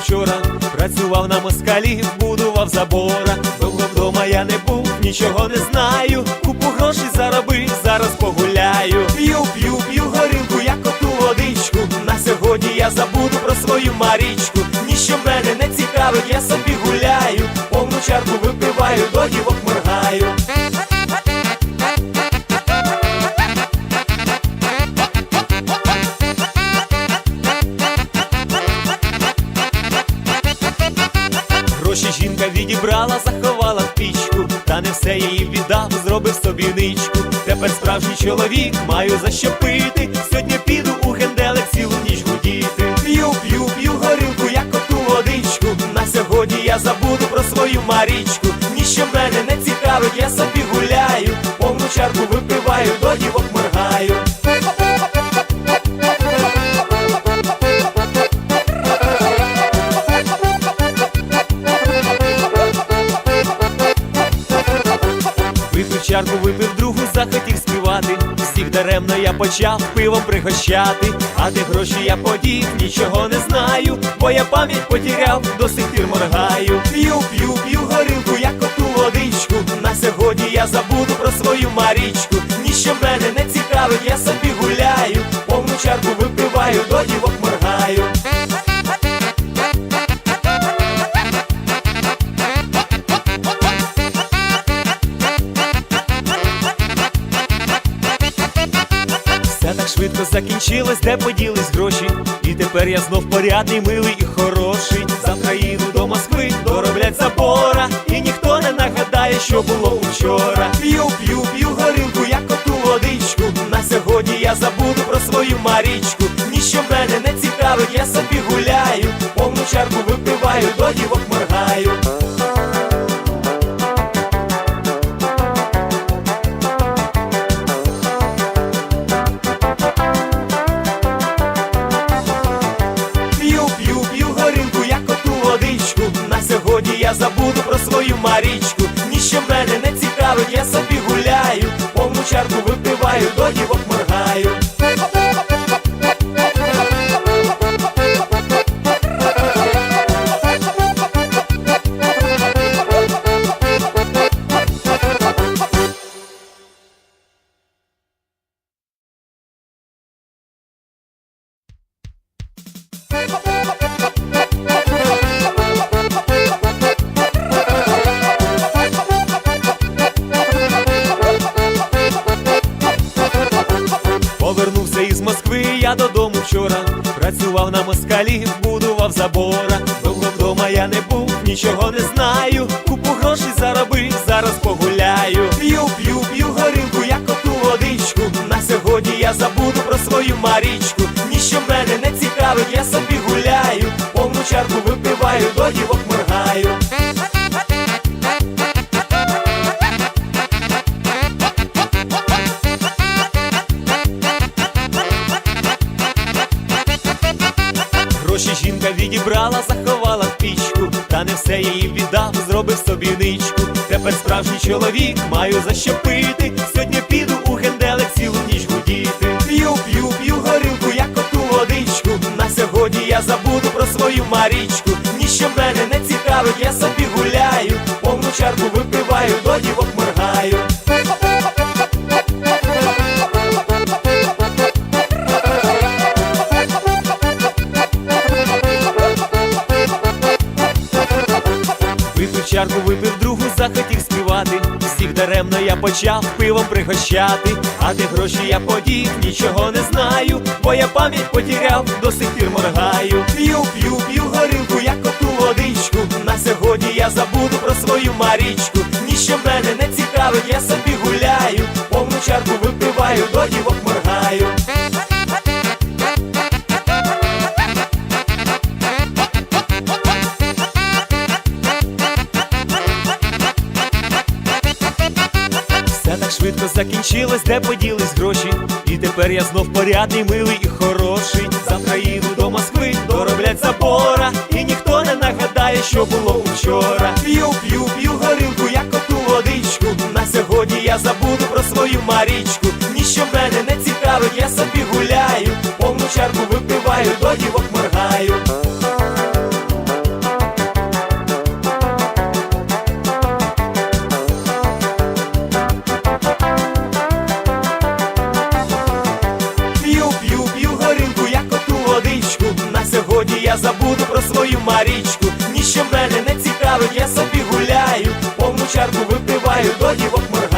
вчора, працював на москалі, будував забора. Довго вдома я не був, нічого не знаю. Купу грошей заробив, зараз погуляю. П'ю, п'ю, п'ю горілку, як оту водичку. На сьогодні я забуду про свою марічку. Ніщо мене не цікавить, я собі гуляю. Повну чарку випиваю, жінка відібрала, заховала в пічку, та не все її віддав, зробив собі ничку. Тепер справжній чоловік, маю за що пити. Сьогодні піду у генделик цілу ніч гудіти. П'ю, п'ю, п'ю горілку, як оту водичку. На сьогодні я забуду про свою марічку. Ніщо мене не цікавить, я собі гуляю. Повну чарку випиваю, до дівок чарку, випив другу, захотів співати. Всіх даремно я почав пивом пригощати. А де гроші я подів, нічого не знаю, бо я пам'ять потеряв, до сих пір моргаю. П'ю, п'ю, п'ю горілку, як оту водичку. На сьогодні я забуду про свою марічку. Ніщо мене не цікавить, я собі гуляю. Повну чарку випиваю, до дівок так швидко закінчилось, де поділись гроші. І тепер я знов порядний, милий і хороший. Завтра їду до Москви, дороблять забора. І ніхто не нагадає, що було вчора. П'ю, п'ю, п'ю горілку, як оту водичку. На сьогодні я забуду про свою марічку. Ніщо мене не цікавить, я собі гуляю. Повну чарку випиваю, до дівок моргаю. Марічку. Ніщо мене не цікавить, я собі гуляю. Повну чарку випиваю, до дівок моргаю. Повернувся я додому вчора. Працював на москалі, будував забора. Довго вдома я не був, нічого не знаю. Купу грошей заробив, зараз погуляю. П'ю, п'ю, п'ю горілку, як оту водичку. На сьогодні я забуду про свою марічку. Ніщо мене не цікавить, я собі гуляю. Повну чарку випиваю, до дівок моргаю. Жінка відібрала, заховала в пічку, та не все її віддав, зробив собі ничку. Тепер справжній чоловік, маю за що пити. Сьогодні піду у генделик цілу ніч гудіти. П'ю, п'ю, п'ю горілку, як оту водичку. На сьогодні я забуду про свою марічку. Ніщо мене не цікавить, я собі гуляю. Повну чарку випиваю, до дівок чарку, випив другу, захотів співати. Всіх даремно я почав пивом пригощати. А де гроші я подів, нічого не знаю, бо я пам'ять потеряв, до сих пір моргаю. П'ю, п'ю, п'ю горілку, як оту водичку. На сьогодні я забуду про свою марічку. Ніщо мене не цікавить, я собі гуляю. Повну чарку випиваю, до дівок моргаю. Так швидко закінчилось, де поділись гроші. І тепер я знов порядний, милий і хороший. Завтра їду до Москви, дороблять забора. І ніхто не нагадає, що було вчора. П'ю, п'ю, п'ю горілку, як оту водичку. На сьогодні я забуду про свою марічку. Ніщо мене не цікавить, я собі гуляю. Повну чарку випиваю, до дівок Я собі гуляю, повну чарку випиваю, до дівок моргаю.